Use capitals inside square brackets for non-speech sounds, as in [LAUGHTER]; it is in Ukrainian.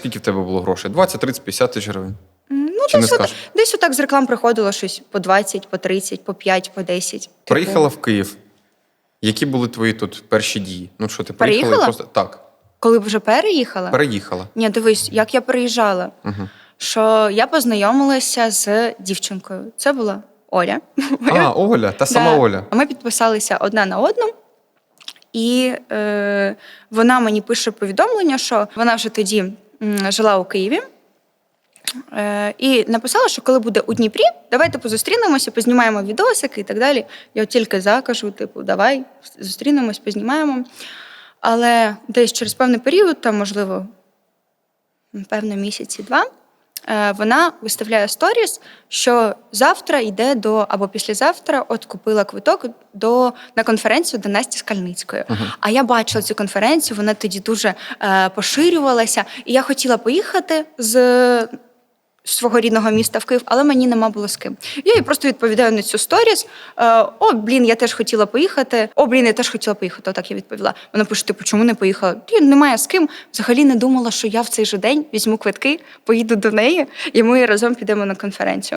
скільки в тебе було грошей? 20, 30, 50 тисяч гривень. Ну, Чи не десь, от, скажеш? десь отак з реклам приходило щось по 20, по 30, по 5, по 10. Типу, Приїхала в Київ. Які були твої тут перші дії? Ну що, ти приїхала? і Переїхала? Просто... Так, Коли б вже переїхала? переїхала. Ні, дивись, як я переїжджала. Угу. Що я познайомилася з дівчинкою. Це була Оля. [LAUGHS] А, Оля, та сама Да. Оля. Ми підписалися одна на одну, і е, вона мені пише повідомлення, що вона вже тоді жила у Києві. Е, і написала, що коли буде у Дніпрі, давайте позустрінемося, познімаємо відосики і так далі. Я тільки закажу, типу, давай зустрінемось, познімаємо. Але десь через певний період, там, можливо, певно, місяці два, е, вона виставляє сторіс, що завтра йде до або післязавтра, от купила квиток до на конференцію до Насті Скальницької. А я бачила цю конференцію, вона тоді дуже е, поширювалася, і я хотіла поїхати з. Свого рідного міста в Київ, але мені нема було з ким. Я їй просто відповідаю на цю сторіс. Е, О, блін, я теж хотіла поїхати. О, блін, я теж хотіла поїхати. Отак я відповіла. Вона пише: типу, чому не поїхала? Ті, немає з ким. Взагалі не думала, що я в цей же день візьму квитки, поїду до неї, і ми разом підемо на конференцію.